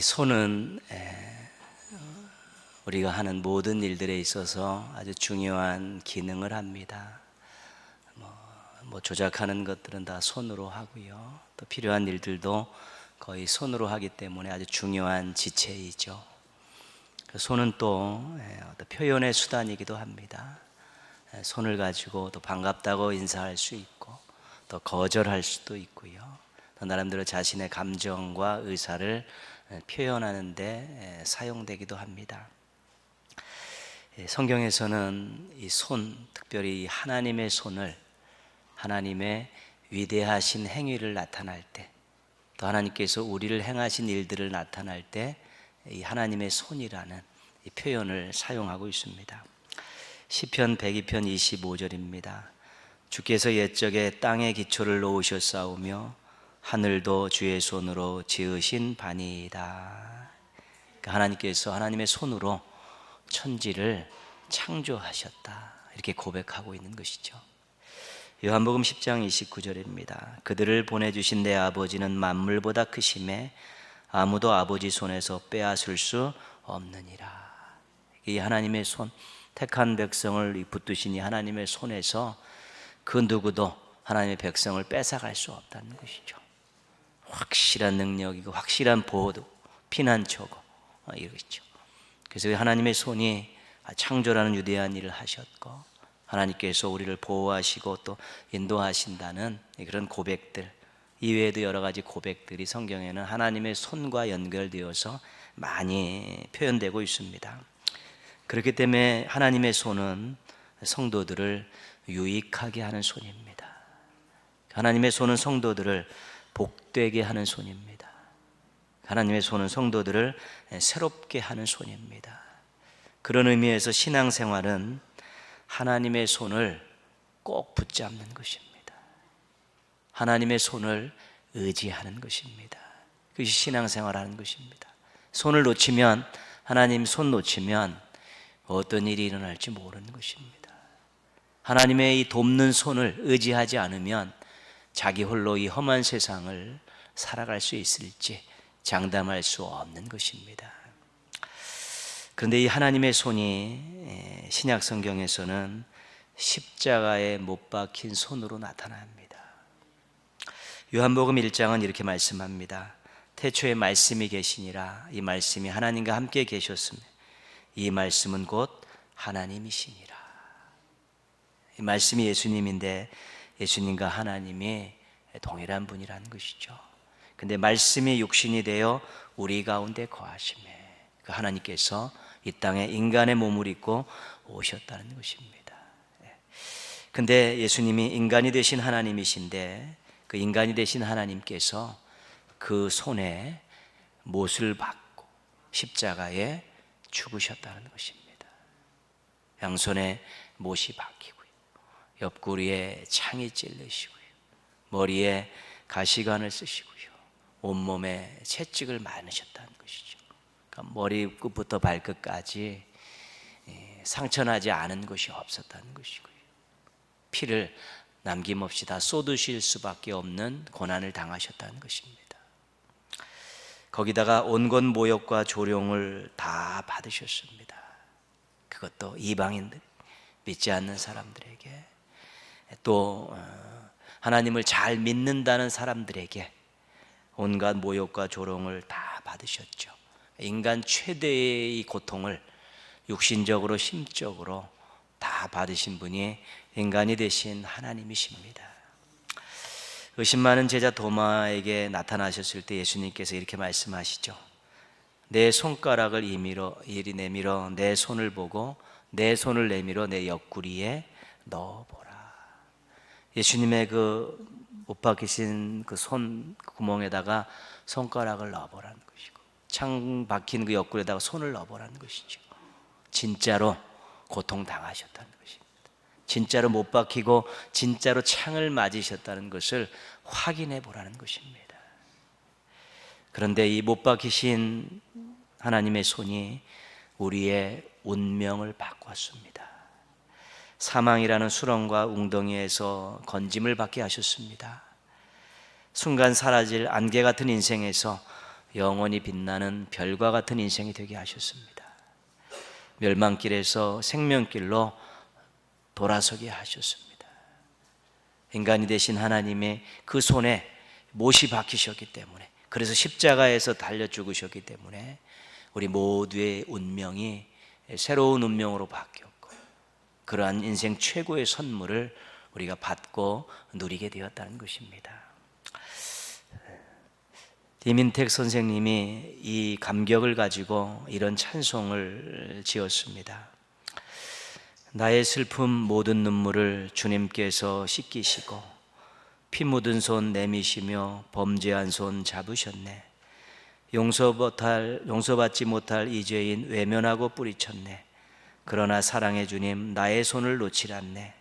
이 손은 우리가 하는 모든 일들에 있어서 아주 중요한 기능을 합니다. 뭐, 뭐 조작하는 것들은 다 손으로 하고요. 또 필요한 일들도 거의 손으로 하기 때문에 아주 중요한 지체이죠. 그 손은 또 어떤 표현의 수단이기도 합니다. 손을 가지고 또 반갑다고 인사할 수 있고 또 거절할 수도 있고요. 또 나름대로 자신의 감정과 의사를 표현하는데 사용되기도 합니다. 성경에서는 이 손, 특별히 하나님의 손을 하나님의 위대하신 행위를 나타날 때, 또 하나님께서 우리를 행하신 일들을 나타날 때, 이 하나님의 손이라는 이 표현을 사용하고 있습니다. 시편 102편 25절입니다. 주께서 옛적에 땅의 기초를 놓으셨사오며 하늘도 주의 손으로 지으신 바니이다. 그러니까 하나님께서 하나님의 손으로 천지를 창조하셨다. 이렇게 고백하고 있는 것이죠. 요한복음 10장 29절입니다. 그들을 보내주신 내 아버지는 만물보다 크심에 아무도 아버지 손에서 빼앗을 수 없느니라. 이 하나님의 손, 택한 백성을 붙드시니 하나님의 손에서 그 누구도 하나님의 백성을 뺏어갈 수 없다는 것이죠. 확실한 능력이고 확실한 보호도 피난처고 어, 이러겠죠. 그래서 하나님의 손이 창조라는 유대한 일을 하셨고 하나님께서 우리를 보호하시고 또 인도하신다는 그런 고백들 이외에도 여러 가지 고백들이 성경에는 하나님의 손과 연결되어서 많이 표현되고 있습니다. 그렇기 때문에 하나님의 손은 성도들을 유익하게 하는 손입니다. 하나님의 손은 성도들을 복되게 하는 손입니다. 하나님의 손은 성도들을 새롭게 하는 손입니다. 그런 의미에서 신앙생활은 하나님의 손을 꼭 붙잡는 것입니다. 하나님의 손을 의지하는 것입니다. 그것이 신앙생활 하는 것입니다. 손을 놓치면 하나님 손 놓치면 어떤 일이 일어날지 모르는 것입니다. 하나님의 이 돕는 손을 의지하지 않으면 자기 홀로 이 험한 세상을 살아갈 수 있을지 장담할 수 없는 것입니다. 그런데 이 하나님의 손이 신약 성경에서는 십자가에 못 박힌 손으로 나타납니다. 요한복음 1장은 이렇게 말씀합니다. 태초에 말씀이 계시니라 이 말씀이 하나님과 함께 계셨으며 이 말씀은 곧 하나님이시니라. 이 말씀이 예수님인데 예수님과 하나님이 동일한 분이라는 것이죠. 근데 말씀이 육신이 되어 우리 가운데 거하심에 그 하나님께서 이 땅에 인간의 몸을 입고 오셨다는 것입니다. 예. 근데 예수님이 인간이 되신 하나님이신데 그 인간이 되신 하나님께서 그 손에 못을 받고 십자가에 죽으셨다는 것입니다. 양손에 못이 박히고요. 옆구리에 창이 찔르시고요. 머리에 가시관을 쓰시고요. 온몸에 채찍을 많으셨다는 것이죠. 그러니까 머리 끝부터 발끝까지 예, 상처나지 않은 것이 없었다는 것이고요. 피를 남김없이 다 쏟으실 수밖에 없는 고난을 당하셨다는 것입니다. 거기다가 온건 모욕과 조롱을 다 받으셨습니다. 그것도 이방인들, 믿지 않는 사람들에게 또 어, 하나님을 잘 믿는다는 사람들에게 온갖 모욕과 조롱을 다 받으셨죠. 인간 최대의 고통을 육신적으로 심적으로 다 받으신 분이 인간이 되신 하나님이십니다. 의심 많은 제자 도마에게 나타나셨을 때 예수님께서 이렇게 말씀하시죠. 내 손가락을 이미러 이리 내밀어 내 손을 보고 내 손을 내밀어 내 옆구리에 넣어보라. 예수님의 그 못 박히신 그 손 구멍에다가 손가락을 넣어보라는 것이고 창 박힌 그 옆구리에다가 손을 넣어보라는 것이죠. 진짜로 고통 당하셨다는 것입니다. 진짜로 못 박히고 진짜로 창을 맞으셨다는 것을 확인해 보라는 것입니다. 그런데 이 못 박히신 하나님의 손이 우리의 운명을 바꿨습니다. 사망이라는 수렁과 웅덩이에서 건짐을 받게 하셨습니다. 순간 사라질 안개 같은 인생에서 영원히 빛나는 별과 같은 인생이 되게 하셨습니다. 멸망길에서 생명길로 돌아서게 하셨습니다. 인간이 되신 하나님의 그 손에 못이 박히셨기 때문에 그래서 십자가에서 달려 죽으셨기 때문에 우리 모두의 운명이 새로운 운명으로 바뀌었고 그러한 인생 최고의 선물을 우리가 받고 누리게 되었다는 것입니다. 디민택 선생님이 이 감격을 가지고 이런 찬송을 지었습니다. 나의 슬픔 모든 눈물을 주님께서 씻기시고 피 묻은 손 내미시며 범죄한 손 잡으셨네. 용서 못할 용서받지 못할 이 죄인 외면하고 뿌리쳤네. 그러나 사랑의 주님 나의 손을 놓질 않네.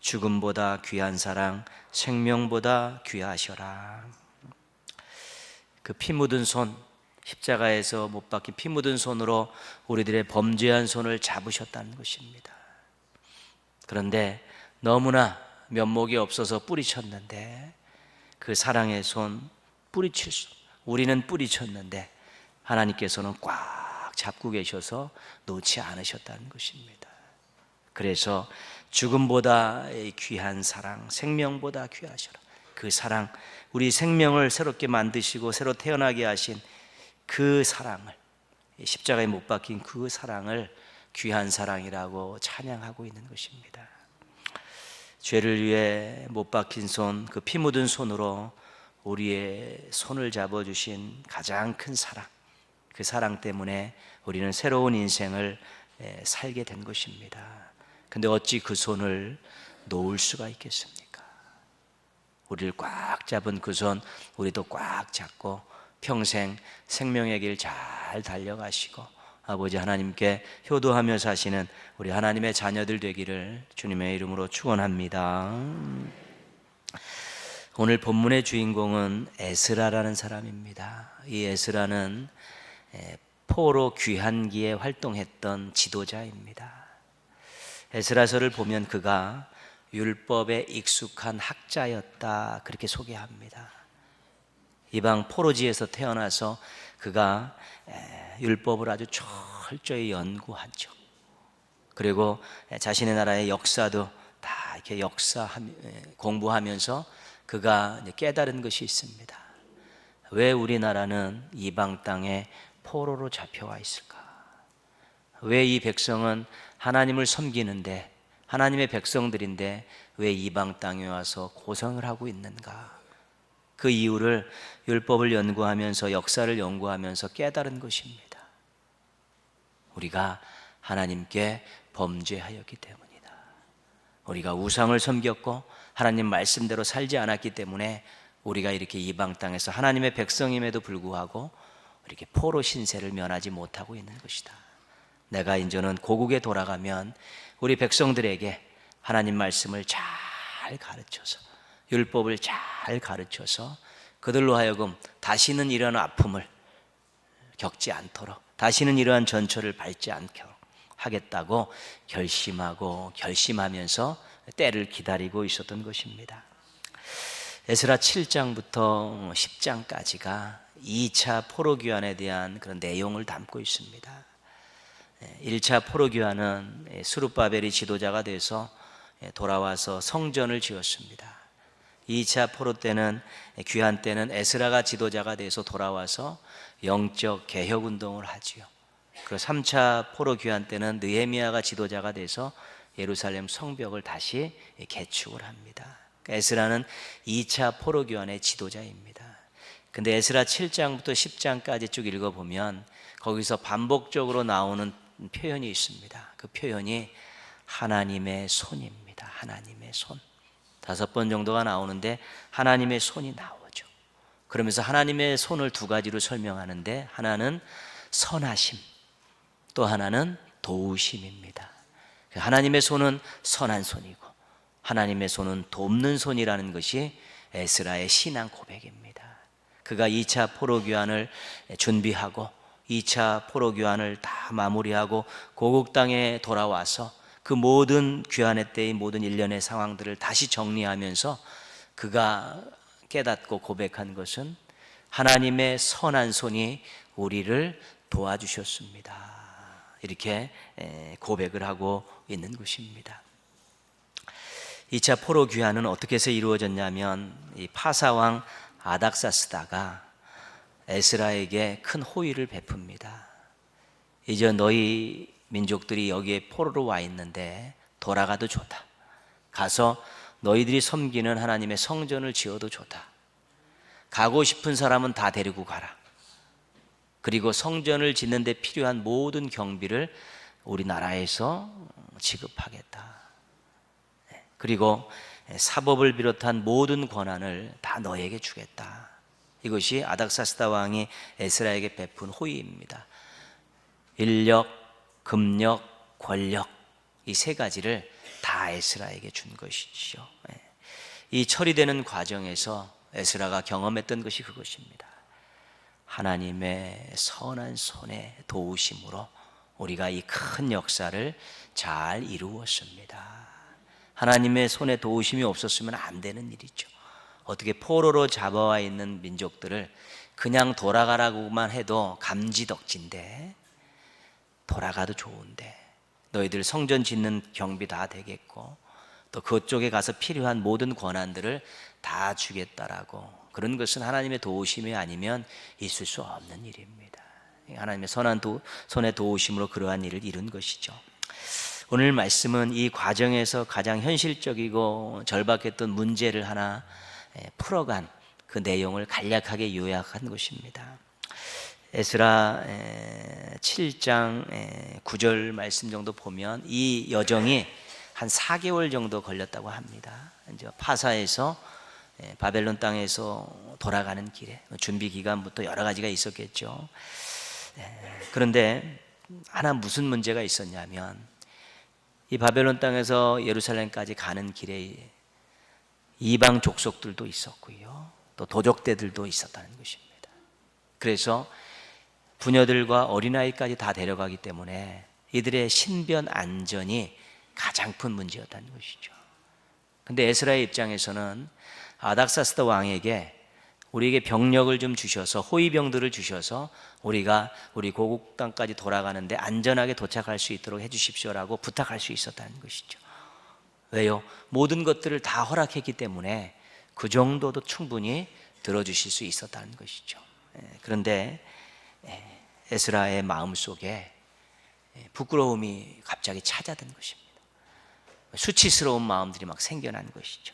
죽음보다 귀한 사랑 생명보다 귀하셔라. 그 피 묻은 손 십자가에서 못 박힌 피 묻은 손으로 우리들의 범죄한 손을 잡으셨다는 것입니다. 그런데 너무나 면목이 없어서 뿌리쳤는데 그 사랑의 손 뿌리칠 수 우리는 뿌리쳤는데 하나님께서는 꽉 잡고 계셔서 놓지 않으셨다는 것입니다. 그래서 죽음보다 귀한 사랑, 생명보다 귀하셔라. 그 사랑, 우리 생명을 새롭게 만드시고 새로 태어나게 하신 그 사랑을 십자가에 못 박힌 그 사랑을 귀한 사랑이라고 찬양하고 있는 것입니다. 죄를 위해 못 박힌 손, 그 피 묻은 손으로 우리의 손을 잡아 주신 가장 큰 사랑. 그 사랑 때문에 우리는 새로운 인생을 살게 된 것입니다. 근데 어찌 그 손을 놓을 수가 있겠습니까? 우리를 꽉 잡은 그 손, 우리도 꽉 잡고 평생 생명의 길 잘 달려가시고 아버지 하나님께 효도하며 사시는 우리 하나님의 자녀들 되기를 주님의 이름으로 축원합니다. 오늘 본문의 주인공은 에스라라는 사람입니다. 이 에스라는 포로 귀한기에 활동했던 지도자입니다. 에스라서를 보면 그가 율법에 익숙한 학자였다 그렇게 소개합니다. 이방 포로지에서 태어나서 그가 율법을 아주 철저히 연구하죠. 그리고 자신의 나라의 역사도 다 이렇게 역사 공부하면서 그가 깨달은 것이 있습니다. 왜 우리나라는 이방 땅에 포로로 잡혀와 있을까? 왜 이 백성은 하나님을 섬기는데 하나님의 백성들인데 왜 이방 땅에 와서 고성을 하고 있는가? 그 이유를 율법을 연구하면서 역사를 연구하면서 깨달은 것입니다. 우리가 하나님께 범죄하였기 때문이다. 우리가 우상을 섬겼고 하나님 말씀대로 살지 않았기 때문에 우리가 이렇게 이방 땅에서 하나님의 백성임에도 불구하고 이렇게 포로 신세를 면하지 못하고 있는 것이다. 내가 이제는 고국에 돌아가면 우리 백성들에게 하나님 말씀을 잘 가르쳐서 율법을 잘 가르쳐서 그들로 하여금 다시는 이런 아픔을 겪지 않도록 다시는 이러한 전철을 밟지 않도록 하겠다고 결심하고 결심하면서 때를 기다리고 있었던 것입니다. 에스라 7장부터 10장까지가 2차 포로 귀환에 대한 그런 내용을 담고 있습니다. 1차 포로 귀환은 수룹바벨이 지도자가 돼서 돌아와서 성전을 지었습니다. 2차 포로 때는 귀환 때는 에스라가 지도자가 돼서 돌아와서 영적 개혁 운동을 하지요. 그 3차 포로 귀환 때는 느헤미야가 지도자가 돼서 예루살렘 성벽을 다시 개축을 합니다. 그러니까 에스라는 2차 포로 귀환의 지도자입니다. 근데 에스라 7장부터 10장까지 쭉 읽어 보면 거기서 반복적으로 나오는 표현이 있습니다. 그 표현이 하나님의 손입니다. 하나님의 손. 다섯 번 정도가 나오는데 하나님의 손이 나오죠. 그러면서 하나님의 손을 두 가지로 설명하는데 하나는 선하심, 또 하나는 도우심입니다. 하나님의 손은 선한 손이고 하나님의 손은 돕는 손이라는 것이 에스라의 신앙 고백입니다. 그가 2차 포로 귀환을 준비하고 2차 포로 귀환을 다 마무리하고 고국 땅에 돌아와서 그 모든 귀환의 때의 모든 일련의 상황들을 다시 정리하면서 그가 깨닫고 고백한 것은 하나님의 선한 손이 우리를 도와주셨습니다. 이렇게 고백을 하고 있는 것입니다. 2차 포로 귀환은 어떻게 해서 이루어졌냐면 이 파사왕 아닥사스다가 에스라에게 큰 호의를 베풉니다. 이제 너희 민족들이 여기에 포로로 와 있는데 돌아가도 좋다. 가서 너희들이 섬기는 하나님의 성전을 지어도 좋다. 가고 싶은 사람은 다 데리고 가라. 그리고 성전을 짓는 데 필요한 모든 경비를 우리나라에서 지급하겠다. 네. 그리고 사법을 비롯한 모든 권한을 다 너에게 주겠다. 이것이 아닥사스다 왕이 에스라에게 베푼 호의입니다. 인력, 금력, 권력 이 세 가지를 다 에스라에게 준 것이죠. 예. 이 처리되는 과정에서 에스라가 경험했던 것이 그것입니다. 하나님의 선한 손의 도우심으로 우리가 이 큰 역사를 잘 이루었습니다. 하나님의 손에 도우심이 없었으면 안 되는 일이죠. 어떻게 포로로 잡아와 있는 민족들을 그냥 돌아가라고만 해도 감지덕진데 돌아가도 좋은데 너희들 성전 짓는 경비 다 되겠고 또 그쪽에 가서 필요한 모든 권한들을 다 주겠다라고 그런 것은 하나님의 도우심이 아니면 있을 수 없는 일입니다. 하나님의 선한 도, 손의 도우심으로 그러한 일을 이룬 것이죠. 오늘 말씀은 이 과정에서 가장 현실적이고 절박했던 문제를 하나 풀어간 그 내용을 간략하게 요약한 것입니다. 에스라 7장 9절 말씀 정도 보면 이 여정이 한 4개월 정도 걸렸다고 합니다. 이제 파사에서 바벨론 땅에서 돌아가는 길에 준비 기간부터 여러 가지가 있었겠죠. 그런데 하나 무슨 문제가 있었냐면 이 바벨론 땅에서 예루살렘까지 가는 길에 이방 족속들도 있었고요. 또 도적대들도 있었다는 것입니다. 그래서 부녀들과 어린아이까지 다 데려가기 때문에 이들의 신변 안전이 가장 큰 문제였다는 것이죠. 근데 에스라의 입장에서는 아닥사스다 왕에게 우리에게 병력을 좀 주셔서 호위병들을 주셔서 우리가 우리 고국 땅까지 돌아가는데 안전하게 도착할 수 있도록 해 주십시오라고 부탁할 수 있었다는 것이죠. 왜요? 모든 것들을 다 허락했기 때문에 그 정도도 충분히 들어주실 수 있었다는 것이죠. 예, 그런데 예, 에스라의 마음 속에 예, 부끄러움이 갑자기 찾아든 것입니다. 수치스러운 마음들이 막 생겨난 것이죠.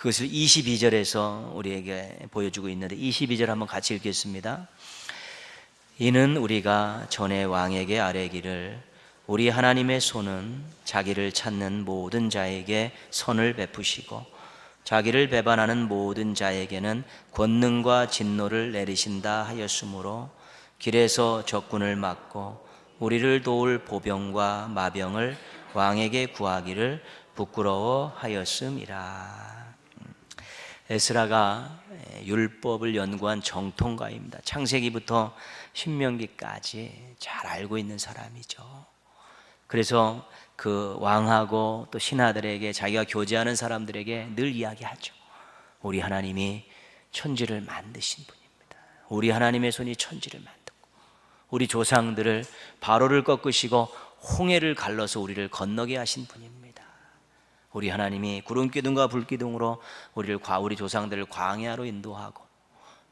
그것을 22절에서 우리에게 보여주고 있는데 22절 한번 같이 읽겠습니다. 이는 우리가 전에 왕에게 아뢰기를 우리 하나님의 손은 자기를 찾는 모든 자에게 선을 베푸시고 자기를 배반하는 모든 자에게는 권능과 진노를 내리신다 하였으므로 길에서 적군을 막고 우리를 도울 보병과 마병을 왕에게 구하기를 부끄러워하였음이라. 에스라가 율법을 연구한 정통가입니다. 창세기부터 신명기까지 잘 알고 있는 사람이죠. 그래서 그 왕하고 또 신하들에게 자기가 교제하는 사람들에게 늘 이야기하죠. 우리 하나님이 천지를 만드신 분입니다. 우리 하나님의 손이 천지를 만들고 우리 조상들을 바로를 꺾으시고 홍해를 갈라서 우리를 건너게 하신 분입니다. 우리 하나님이 구름 기둥과 불 기둥으로 우리를 과 우리 조상들을 광야로 인도하고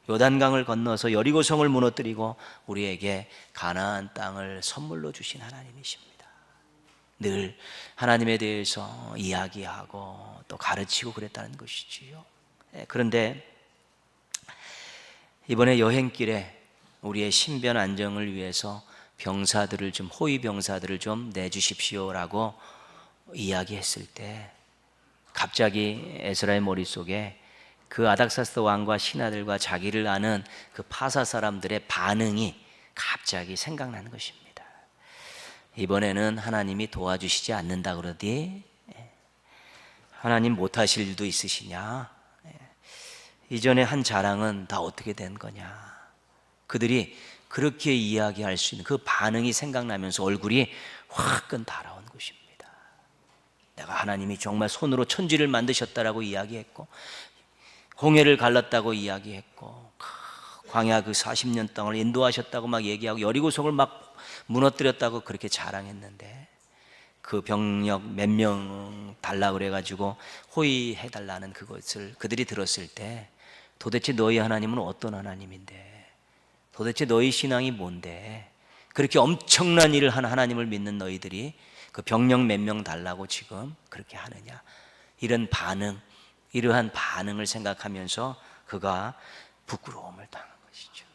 요단강을 건너서 여리고 성을 무너뜨리고 우리에게 가나안 땅을 선물로 주신 하나님이십니다. 늘 하나님에 대해서 이야기하고 또 가르치고 그랬다는 것이지요. 예, 그런데 이번에 여행길에 우리의 신변 안정을 위해서 병사들을 좀 호위 병사들을 좀 내주십시오라고 이야기했을 때 갑자기 에스라의 머릿속에 그 아닥사스 왕과 신하들과 자기를 아는 그 파사 사람들의 반응이 갑자기 생각나는 것입니다. 이번에는 하나님이 도와주시지 않는다 그러디 예. 하나님 못하실 일도 있으시냐? 예. 이전에 한 자랑은 다 어떻게 된 거냐? 그들이 그렇게 이야기할 수 있는 그 반응이 생각나면서 얼굴이 화끈 것입니다. 내가 하나님이 정말 손으로 천지를 만드셨다라고 이야기했고 홍해를 갈랐다고 이야기했고 광야 그 40년 동안을 인도하셨다고 막 얘기하고 여리고성을 막 무너뜨렸다고 그렇게 자랑했는데 그 병력 몇 명 달라 그래가지고 호의해 달라는 그것을 그들이 들었을 때 도대체 너희 하나님은 어떤 하나님인데? 도대체 너희 신앙이 뭔데? 그렇게 엄청난 일을 한 하나님을 믿는 너희들이 그 병력 몇 명 달라고 지금 그렇게 하느냐 이런 반응 이러한 반응을 생각하면서 그가 부끄러움을 당한 것이죠.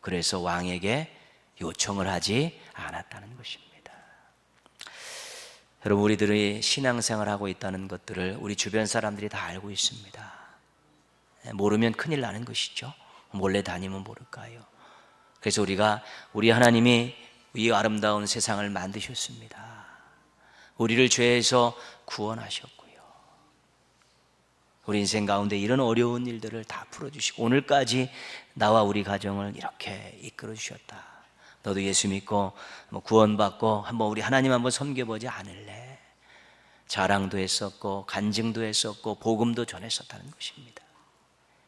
그래서 왕에게 요청을 하지 않았다는 것입니다. 여러분 우리들이 신앙생활하고 있다는 것들을 우리 주변 사람들이 다 알고 있습니다. 모르면 큰일 나는 것이죠. 몰래 다니면 모를까요? 그래서 우리가 우리 하나님이 이 아름다운 세상을 만드셨습니다. 우리를 죄에서 구원하셨고요. 우리 인생 가운데 이런 어려운 일들을 다 풀어주시고 오늘까지 나와 우리 가정을 이렇게 이끌어 주셨다. 너도 예수 믿고 뭐 구원받고 한번 우리 하나님 한번 섬겨보지 않을래? 자랑도 했었고 간증도 했었고 복음도 전했었다는 것입니다.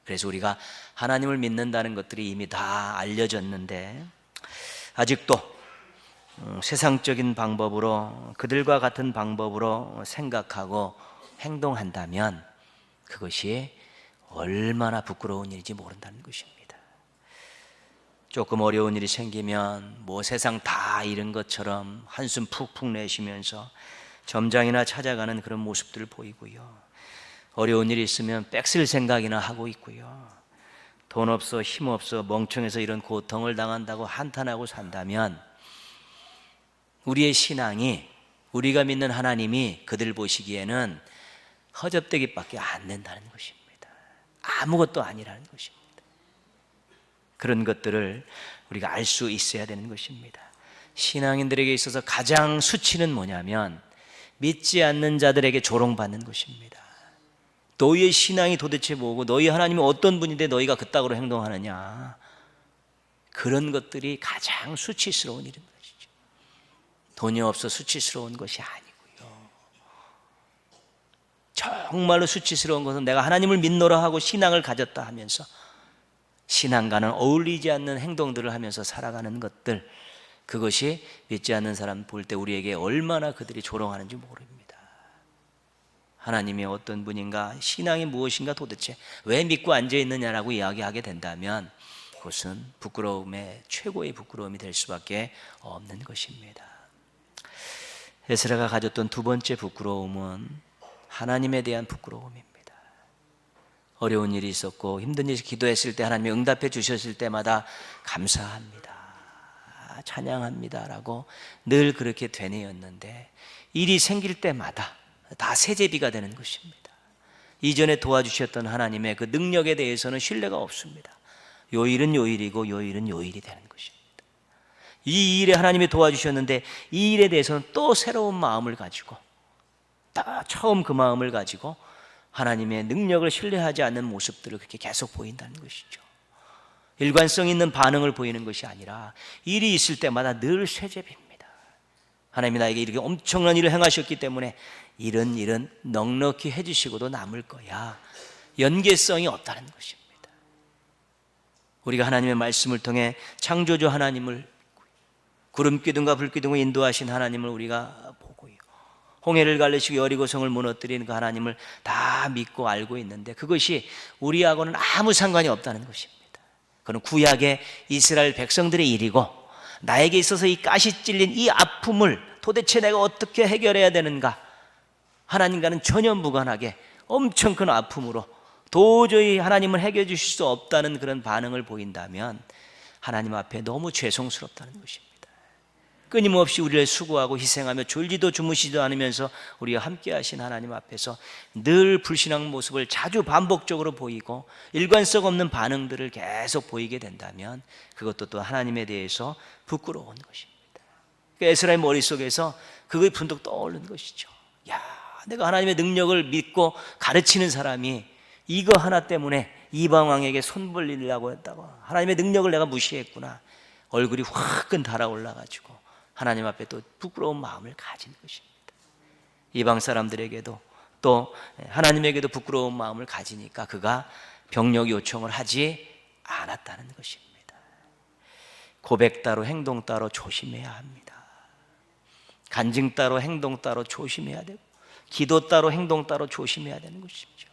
그래서 우리가 하나님을 믿는다는 것들이 이미 다 알려졌는데 아직도 음, 세상적인 방법으로 그들과 같은 방법으로 생각하고 행동한다면 그것이 얼마나 부끄러운 일인지 모른다는 것입니다. 조금 어려운 일이 생기면 뭐 세상 다 잃은 것처럼 한숨 푹푹 내쉬면서 점장이나 찾아가는 그런 모습들을 보이고요. 어려운 일이 있으면 빽쓸 생각이나 하고 있고요. 돈 없어, 힘 없어, 멍청해서 이런 고통을 당한다고 한탄하고 산다면 우리의 신앙이 우리가 믿는 하나님이 그들 보시기에는 허접되기밖에 안 된다는 것입니다. 아무것도 아니라는 것입니다. 그런 것들을 우리가 알 수 있어야 되는 것입니다. 신앙인들에게 있어서 가장 수치는 뭐냐면 믿지 않는 자들에게 조롱받는 것입니다. 너희의 신앙이 도대체 뭐고 너희 하나님이 어떤 분인데 너희가 그따구로 행동하느냐. 그런 것들이 가장 수치스러운 것이죠. 돈이 없어 수치스러운 것이 아니고요. 정말로 수치스러운 것은 내가 하나님을 믿노라 하고 신앙을 가졌다 하면서 신앙과는 어울리지 않는 행동들을 하면서 살아가는 것들 그것이 믿지 않는 사람 볼 때 우리에게 얼마나 그들이 조롱하는지 모릅니다. 하나님이 어떤 분인가, 신앙이 무엇인가 도대체 왜 믿고 앉아 있느냐라고 이야기하게 된다면 그것은 부끄러움의 최고의 부끄러움이 될 수밖에 없는 것입니다. 에스라가 가졌던 두 번째 부끄러움은 하나님에 대한 부끄러움입니다. 어려운 일이 있었고 힘든 일이 기도했을 때 하나님이 응답해 주셨을 때마다 감사합니다. 찬양합니다라고 늘 그렇게 되뇌었는데 일이 생길 때마다 다 세제비가 되는 것입니다. 이전에 도와주셨던 하나님의 그 능력에 대해서는 신뢰가 없습니다. 요 일은 요 일이고 요 일은 요 일이 되는 것입니다. 이 일에 하나님이 도와주셨는데 이 일에 대해서는 또 새로운 마음을 가지고 또 처음 그 마음을 가지고 하나님의 능력을 신뢰하지 않는 모습들을 그렇게 계속 보인다는 것이죠. 일관성 있는 반응을 보이는 것이 아니라 일이 있을 때마다 늘 쇠제비입니다. 하나님이 나에게 이렇게 엄청난 일을 행하셨기 때문에 이런 일은 넉넉히 해주시고도 남을 거야. 연계성이 없다는 것입니다. 우리가 하나님의 말씀을 통해 창조주 하나님을 구름 기둥과 불 기둥을 인도하신 하나님을 우리가 보고요. 홍해를 갈르시고 여리고성을 무너뜨리는 그 하나님을 다 믿고 알고 있는데 그것이 우리하고는 아무 상관이 없다는 것입니다. 그는 구약의 이스라엘 백성들의 일이고 나에게 있어서 이 가시 찔린 이 아픔을 도대체 내가 어떻게 해결해야 되는가? 하나님과는 전혀 무관하게 엄청 큰 아픔으로 도저히 하나님을 해결해 주실 수 없다는 그런 반응을 보인다면 하나님 앞에 너무 죄송스럽다는 것입니다. 끊임없이 우리를 수고하고 희생하며 졸지도 주무시지도 않으면서 우리가 함께 하신 하나님 앞에서 늘 불신앙 모습을 자주 반복적으로 보이고 일관성 없는 반응들을 계속 보이게 된다면 그것도 또 하나님에 대해서 부끄러운 것입니다. 그 에스라의 머릿속에서 그게 분덕 떠오르는 것이죠. 야, 내가 하나님의 능력을 믿고 가르치는 사람이 이거 하나 때문에 이방 왕에게 손 벌리려고 했다고 하나님의 능력을 내가 무시했구나. 얼굴이 화끈 달아올라 가지고 하나님 앞에 또 부끄러운 마음을 가진 것입니다. 이방 사람들에게도 또 하나님에게도 부끄러운 마음을 가지니까 그가 병력 요청을 하지 않았다는 것입니다. 고백 따로 행동 따로 조심해야 합니다. 간증 따로 행동 따로 조심해야 되고 기도 따로 행동 따로 조심해야 되는 것이죠.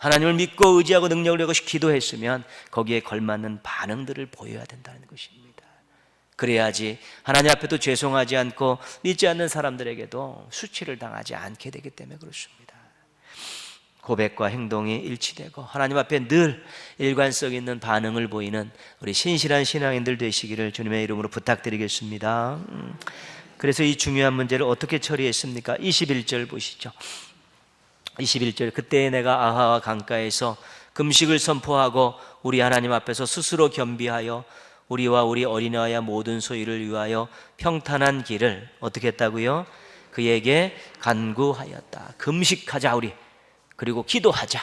하나님을 믿고 의지하고 능력을 내고 기도했으면 거기에 걸맞는 반응들을 보여야 된다는 것입니다. 그래야지 하나님 앞에도 죄송하지 않고 믿지 않는 사람들에게도 수치를 당하지 않게 되기 때문에 그렇습니다. 고백과 행동이 일치되고 하나님 앞에 늘 일관성 있는 반응을 보이는 우리 신실한 신앙인들 되시기를 주님의 이름으로 부탁드리겠습니다. 음. 그래서 이 중요한 문제를 어떻게 처리했습니까? 21절 보시죠. 21절 그때 내가 아하와 강가에서 금식을 선포하고 우리 하나님 앞에서 스스로 겸비하여 우리와 우리 어린아이와 모든 소유를 위하여 평탄한 길을 어떻게 했다고요? 그에게 간구하였다. 금식하자 우리. 그리고 기도하자.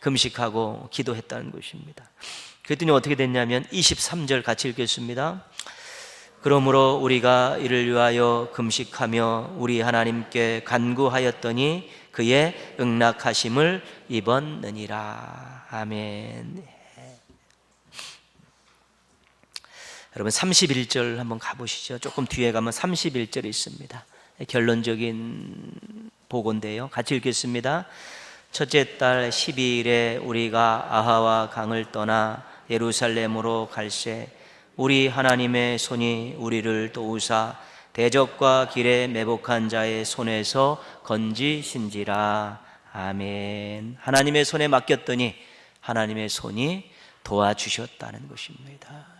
금식하고 기도했다는 것입니다. 그랬더니 어떻게 됐냐면 23절 같이 읽겠습니다. 그러므로 우리가 이를 위하여 금식하며 우리 하나님께 간구하였더니 그의 응낙하심을 입었느니라. 아멘. 여러분 31절 한번 가보시죠. 조금 뒤에 가면 31절이 있습니다. 결론적인 보고인데요. 같이 읽겠습니다. 첫째 달 12일에 우리가 아하와 강을 떠나 예루살렘으로 갈새 우리 하나님의 손이 우리를 도우사 대적과 길에 매복한 자의 손에서 건지신지라 아멘. 하나님의 손에 맡겼더니 하나님의 손이 도와주셨다는 것입니다.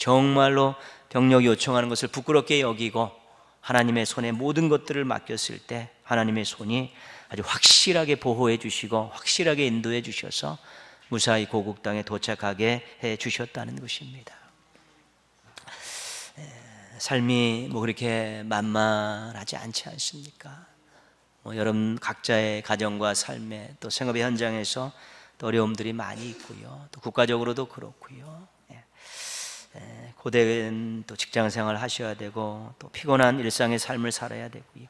정말로 병력이 요청하는 것을 부끄럽게 여기고 하나님의 손에 모든 것들을 맡겼을 때 하나님의 손이 아주 확실하게 보호해 주시고 확실하게 인도해 주셔서 무사히 고국 땅에 도착하게 해 주셨다는 것입니다. 삶이 뭐 그렇게 만만하지 않지 않습니까? 뭐 여러분 각자의 가정과 삶에 또 생업의 현장에서 또 어려움들이 많이 있고요. 또 국가적으로도 그렇고요. 예. 고된 또 직장 생활 하셔야 되고 또 피곤한 일상의 삶을 살아야 되고요.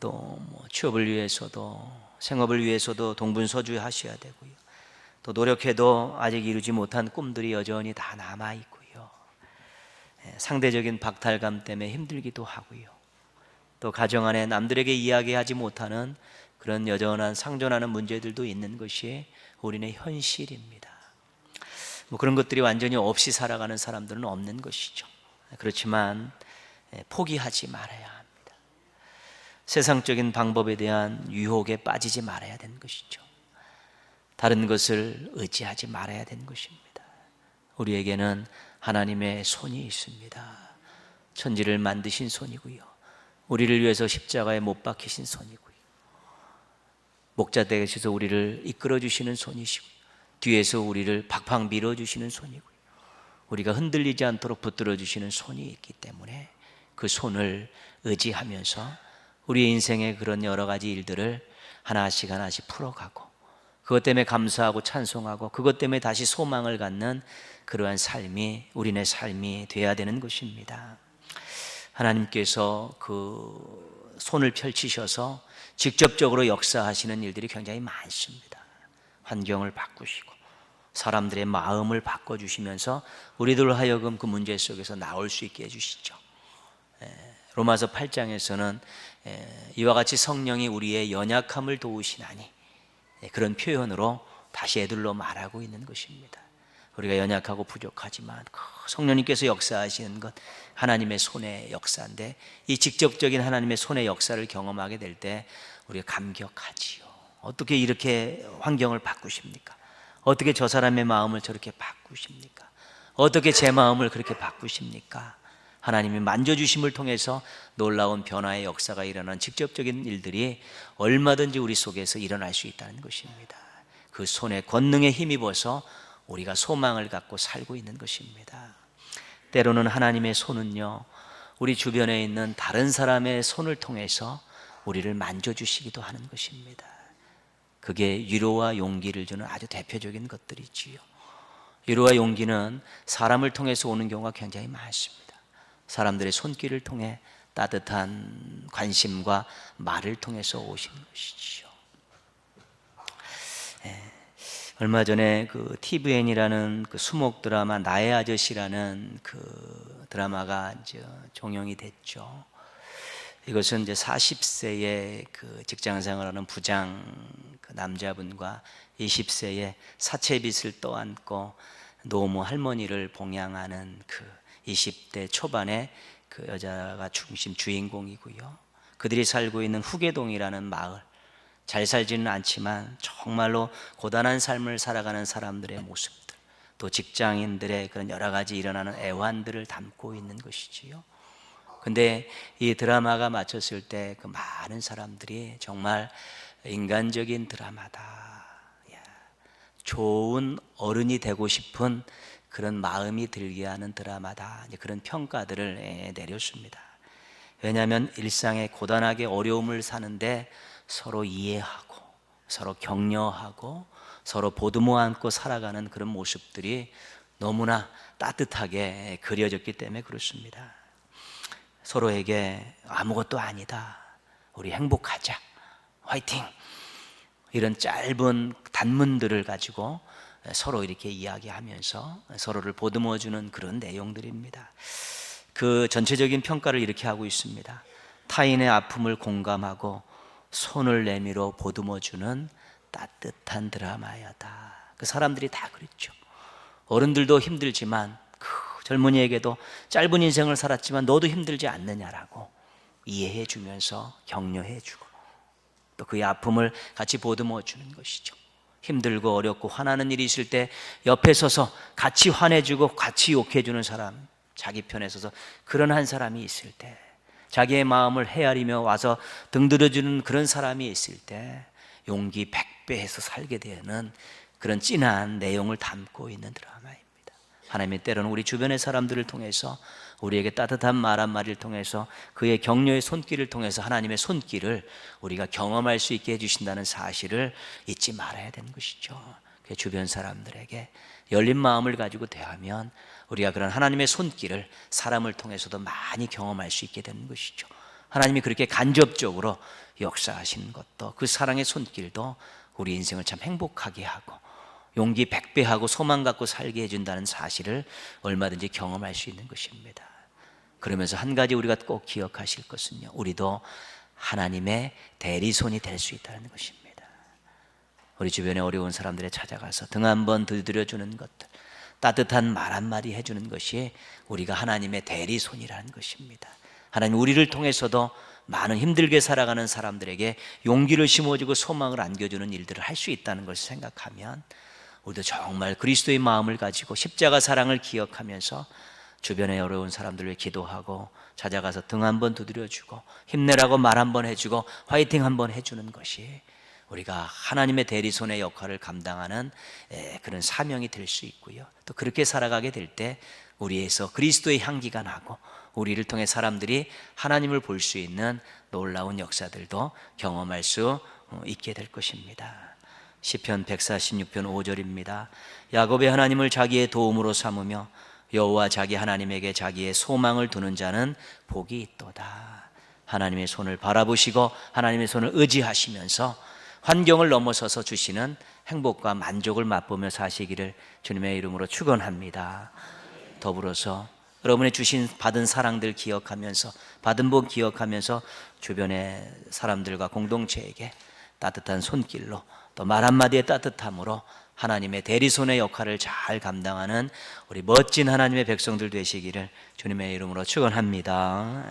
또 뭐 취업을 위해서도 생업을 위해서도 동분서주 하셔야 되고요. 또 노력해도 아직 이루지 못한 꿈들이 여전히 다 남아 있고요. 예, 상대적인 박탈감 때문에 힘들기도 하고요. 또 가정 안에 남들에게 이야기하지 못하는 그런 여전한 상존하는 문제들도 있는 것이 우리네 현실입니다. 뭐 그런 것들이 완전히 없이 살아가는 사람들은 없는 것이죠. 그렇지만 예, 포기하지 말아야 합니다. 세상적인 방법에 대한 유혹에 빠지지 말아야 되는 것이죠. 다른 것을 의지하지 말아야 되는 것입니다. 우리에게는 하나님의 손이 있습니다. 천지를 만드신 손이고요. 우리를 위해서 십자가에 못 박히신 손이고요. 목자 되셔서 우리를 이끌어 주시는 손이시고 뒤에서 우리를 팍팍 밀어 주시는 손이고요. 우리가 흔들리지 않도록 붙들어 주시는 손이 있기 때문에 그 손을 의지하면서 우리의 인생의 그런 여러 가지 일들을 하나씩 하나씩 풀어가고 그것 때문에 감사하고 찬송하고 그것 때문에 다시 소망을 갖는 그러한 삶이 우리네 삶이 돼야 되는 것입니다. 하나님께서 그 손을 펼치셔서 직접적으로 역사하시는 일들이 굉장히 많습니다. 환경을 바꾸시고 사람들의 마음을 바꿔주시면서 우리들 하여금 그 문제 속에서 나올 수 있게 해주시죠. 로마서 8장에서는 이와 같이 성령이 우리의 연약함을 도우시나니 그런 표현으로 다시 애들로 말하고 있는 것입니다. 우리가 연약하고 부족하지만 그 성령님께서 역사하시는 것 하나님의 손의 역사인데 이 직접적인 하나님의 손의 역사를 경험하게 될 때 우리가 감격하지요. 어떻게 이렇게 환경을 바꾸십니까? 어떻게 저 사람의 마음을 저렇게 바꾸십니까? 어떻게 제 마음을 그렇게 바꾸십니까? 하나님이 만져주심을 통해서 놀라운 변화의 역사가 일어난 직접적인 일들이 얼마든지 우리 속에서 일어날 수 있다는 것입니다. 그 손에 권능에 힘입어서 우리가 소망을 갖고 살고 있는 것입니다. 때로는 하나님의 손은요, 우리 주변에 있는 다른 사람의 손을 통해서 우리를 만져주시기도 하는 것입니다. 그게 위로와 용기를 주는 아주 대표적인 것들이지요. 위로와 용기는 사람을 통해서 오는 경우가 굉장히 많습니다. 사람들의 손길을 통해 따뜻한 관심과 말을 통해서 오시는 것이지요. 예. 얼마 전에 그 TVN이라는 그 수목 드라마 나의 아저씨라는 그 드라마가 이제 종영이 됐죠. 이것은 이제 40세의 그 직장 생활하는 부장 그 남자분과 20세의 사채빚을 떠안고 노모 할머니를 봉양하는 그 20대 초반의 그 여자가 중심 주인공이고요. 그들이 살고 있는 후계동이라는 마을 잘 살지는 않지만 정말로 고단한 삶을 살아가는 사람들의 모습들 또 직장인들의 그런 여러 가지 일어나는 애환들을 담고 있는 것이지요. 근데 이 드라마가 마쳤을 때 그 많은 사람들이 정말 인간적인 드라마다. 야, 좋은 어른이 되고 싶은 그런 마음이 들게 하는 드라마다. 그런 평가들을 예, 내렸습니다. 왜냐하면 일상에 고단하게 어려움을 사는데 서로 이해하고 서로 격려하고 서로 보듬어 안고 살아가는 그런 모습들이 너무나 따뜻하게 그려졌기 때문에 그렇습니다. 서로에게 아무것도 아니다. 우리 행복하자. 화이팅! 이런 짧은 단문들을 가지고 서로 이렇게 이야기하면서 서로를 보듬어 주는 그런 내용들입니다. 그 전체적인 평가를 이렇게 하고 있습니다. 타인의 아픔을 공감하고 손을 내밀어 보듬어 주는 따뜻한 드라마였다. 그 사람들이 다 그랬죠. 어른들도 힘들지만 그 젊은이에게도 짧은 인생을 살았지만 너도 힘들지 않느냐라고 이해해 주면서 격려해 주고 또 그의 아픔을 같이 보듬어 주는 것이죠. 힘들고 어렵고 화나는 일이 있을 때 옆에 서서 같이 화내주고 같이 욕해 주는 사람, 자기 편에 서서 그런 한 사람이 있을 때, 자기의 마음을 헤아리며 와서 등 들어 주는 그런 사람이 있을 때, 용기 백배해서 살게 되는 그런 진한 내용을 담고 있는 드라마입니다. 하나님이 때로는 우리 주변의 사람들을 통해서 우리에게 따뜻한 말 한마디를 통해서 그의 격려의 손길을 통해서 하나님의 손길을 우리가 경험할 수 있게 해주신다는 사실을 잊지 말아야 되는 것이죠. 그 주변 사람들에게 열린 마음을 가지고 대하면 우리가 그런 하나님의 손길을 사람을 통해서도 많이 경험할 수 있게 되는 것이죠. 하나님이 그렇게 간접적으로 역사하시는 것도 그 사랑의 손길도 우리 인생을 참 행복하게 하고 용기 백배하고 소망 갖고 살게 해준다는 사실을 얼마든지 경험할 수 있는 것입니다. 그러면서 한 가지 우리가 꼭 기억하실 것은요. 우리도 하나님의 대리손이 될 수 있다는 것입니다. 우리 주변에 어려운 사람들에 찾아가서 등 한번 두드려 주는 것들, 따뜻한 말 한마디 해주는 것이 우리가 하나님의 대리손이라는 것입니다. 하나님 우리를 통해서도 많은 힘들게 살아가는 사람들에게 용기를 심어주고 소망을 안겨주는 일들을 할 수 있다는 것을 생각하면 우리도 정말 그리스도의 마음을 가지고 십자가 사랑을 기억하면서 주변에 어려운 사람들 을 기도하고 찾아가서 등 한번 두드려주고 힘내라고 말 한번 해주고 화이팅 한번 해주는 것이 우리가 하나님의 대리손의 역할을 감당하는 그런 사명이 될 수 있고요. 또 그렇게 살아가게 될 때 우리에서 그리스도의 향기가 나고 우리를 통해 사람들이 하나님을 볼 수 있는 놀라운 역사들도 경험할 수 어, 있게 될 것입니다. 시편 146편 5절입니다. 야곱의 하나님을 자기의 도움으로 삼으며 여호와 자기 하나님에게 자기의 소망을 두는 자는 복이 있도다. 하나님의 손을 바라보시고 하나님의 손을 의지하시면서 환경을 넘어서서 주시는 행복과 만족을 맛보며 사시기를 주님의 이름으로 축원합니다. 더불어서 여러분의 주신 받은 사랑들 기억하면서 받은 복 기억하면서 주변의 사람들과 공동체에게 따뜻한 손길로 또 말 한마디의 따뜻함으로 하나님의 대리손의 역할을 잘 감당하는 우리 멋진 하나님의 백성들 되시기를 주님의 이름으로 축원합니다.